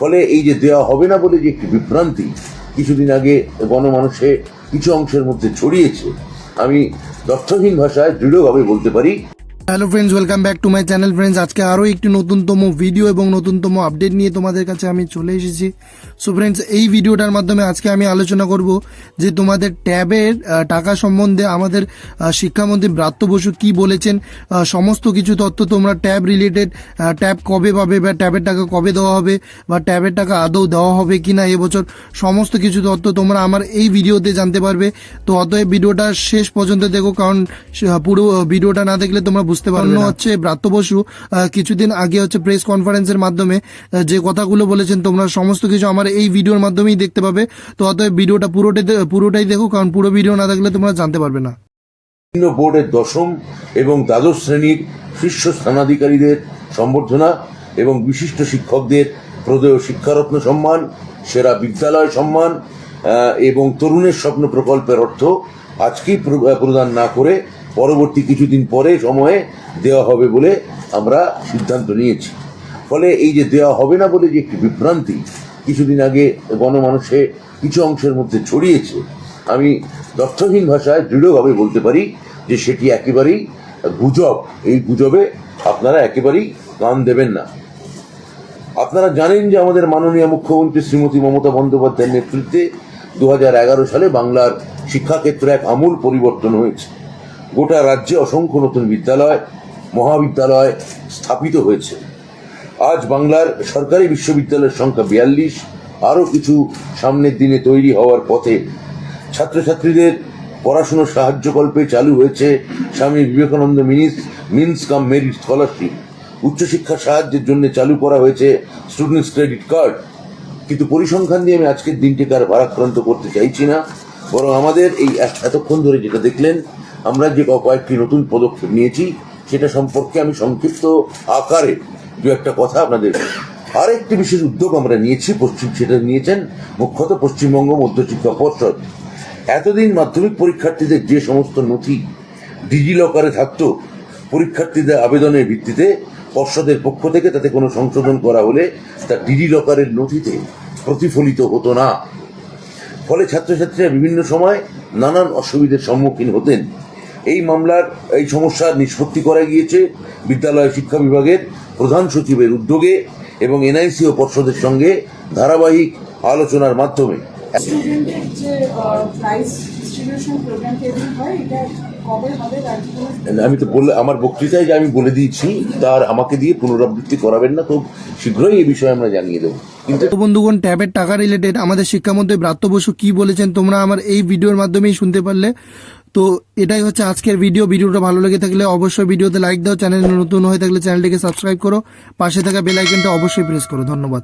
ফলে এই যে দেওয়া হবে না বলে যে একটি বিভ্রান্তি কিছুদিন আগে গণমানুষে কিছু অংশের মধ্যে ছড়িয়েছে, আমি তথ্যহীন ভাষায় দৃঢ়ভাবে বলতে পারি hello friends welcome back to my channel friends আজকে আরও একটি নতুনতম ভিডিও এবং নতুনতম আপডেট নিয়ে তোমাদের কাছে আমি চলে এসেছি। সো ফ্রেন্ডস এই ভিডিওটার মাধ্যমে আজকে আমি আলোচনা করব যে তোমাদের ট্যাবের টাকা সম্বন্ধে আমাদের শিক্ষামন্ত্রী ব্রাত্য বসু কি বলেছেন সমস্ত কিছু তথ্য তোমরা ট্যাব রিলেটেড ট্যাব কবে পাবে বা ট্যাবের টাকা কবে দেওয়া হবে বা ট্যাবের টাকা আদৌ দেওয়া হবে কি না এবছর সমস্ত কিছু তথ্য তোমরা আমার এই ভিডিওতে জানতে পারবে। তো অতএব ভিডিওটা শেষ পর্যন্ত দেখো, কারণ পুরো ভিডিওটা না দেখলে তোমরা বুঝতে পারবে না। হচ্ছে ব্রাত্য বসু কিছুদিন আগে হচ্ছে প্রেস কনফারেন্সের মাধ্যমে যে কথাগুলো বলেছেন তোমরা সমস্ত কিছু আমার এই ভিডিওর মাধ্যমেই দেখতে পাবে। তো অতএব ভিডিওটা পুরোটাই পুরোটাই দেখো কারণ পুরো ভিডিও না দেখলে তোমরা জানতে পারবে না। বিভিন্ন বোর্ডের দশম এবং দ্বাদশ শ্রেণির শীর্ষ স্থানাধিকারীদের সম্বর্ধনা এবং বিশিষ্ট শিক্ষকদের প্রদেয় শিক্ষারত্ন সম্মান সেরা বিদ্যালয় সম্মান এবং তরুণের স্বপ্ন প্রকল্পের অর্থ আজকেই প্রদান না করে পরবর্তী কিছুদিন পরে সময়ে দেওয়া হবে বলে আমরা সিদ্ধান্ত নিয়েছি। ফলে এই যে দেওয়া হবে না বলে যে একটি বিভ্রান্তি কিছুদিন আগে গণমানুষে কিছু অংশের মধ্যে ছড়িয়েছে, আমি তথ্যহীন ভাষায় দৃঢ়ভাবে বলতে পারি যে সেটি একেবারেই গুজব। এই গুজবে আপনারা একেবারেই কান দেবেন না। আপনারা জানেন যে আমাদের মাননীয় মুখ্যমন্ত্রী শ্রীমতী মমতা বন্দ্যোপাধ্যায়ের নেতৃত্বে দু হাজার এগারো সালে বাংলার শিক্ষাক্ষেত্রে এক আমূল পরিবর্তন হয়েছে। গোটা রাজ্যে অসংখ্য নতুন বিদ্যালয়, মহাবিদ্যালয় স্থাপিত হয়েছে। আজ বাংলার সরকারি বিশ্ববিদ্যালয়ের সংখ্যা বিয়াল্লিশ, আরও কিছু সামনের দিনে তৈরি হওয়ার পথে ছাত্রছাত্রীদের পড়াশুনোর সাহায্যকল্পে চালু হয়েছে Swami Vivekananda means, means cum merit scholarship. উচ্চশিক্ষার সাহায্যের জন্য চালু করা হয়েছে স্টুডেন্টস ক্রেডিট কার্ড। কিন্তু পরিসংখ্যান দিয়ে আমি আজকের দিনটিকে আর ভারাক্রান্ত করতে চাইছি না। বরং আমাদের এই এত- এতক্ষণ ধরে যেটা দেখলেন, আমরা যে কয়েকটি নতুন পদক্ষেপ নিয়েছি, সেটা সম্পর্কে আমি সংক্ষিপ্ত আকারে দু একটা কথা আপনাদের, আরেকটি বিশেষ উদ্যোগ আমরা নিয়েছি, পশ্চিম সেটা নিয়েছেন, মুখ্যত পশ্চিমবঙ্গ মধ্যশিক্ষা পর্ষদ। এতদিন মাধ্যমিক পরীক্ষার্থীদের যে সমস্ত নথি ডিজি লকারে থাকতো, পরীক্ষার্থীদের আবেদনের ভিত্তিতে পর্ষদের পক্ষ থেকে তাতে কোনো সংশোধন করা হলে তা ডিজি লকারের নথিতে প্রতিফলিত হতো না। ফলে ছাত্রছাত্রীরা বিভিন্ন সময় নানান অসুবিধার সম্মুখীন হতেন। এই মামলার, এই সমস্যা নিষ্পত্তি করা গিয়েছে বিদ্যালয় শিক্ষা বিভাগের প্রধান সচিবের উদ্যোগে এবং এনআইসি ও পর্ষদের সঙ্গে ধারাবাহিক আলোচনার মাধ্যমে। স্টুডেন্টের যে প্রাইস ডিস্ট্রিবিউশন প্রোগ্রাম হয় এটা আমি তো বললে আমার বক্তৃতায় যে আমি বলে দিয়েছি তার আমাকে দিয়ে পুনরাবৃত্তি করাবেন না খুব শীঘ্রই এই বিষয়ে আমরা জানিয়ে দেবো। কিন্তু তো বন্ধুগণ ট্যাবের টাকা রিলেটেড আমাদের শিক্ষামন্ত্রী ব্রাত্য বসু কি বলেছেন তোমরা আমার এই ভিডিওর মাধ্যমেই শুনতে পারলে। তো এটাই হচ্ছে আজকের ভিডিও ভিডিওটা ভালো লেগে থাকলে অবশ্যই ভিডিওতে লাইক দাও চ্যানেল নতুন হয়ে থাকলে চ্যানেলটিকে সাবস্ক্রাইব করো। পাশে থাকা বেল আইকনটা অবশ্যই প্রেস করো ধন্যবাদ।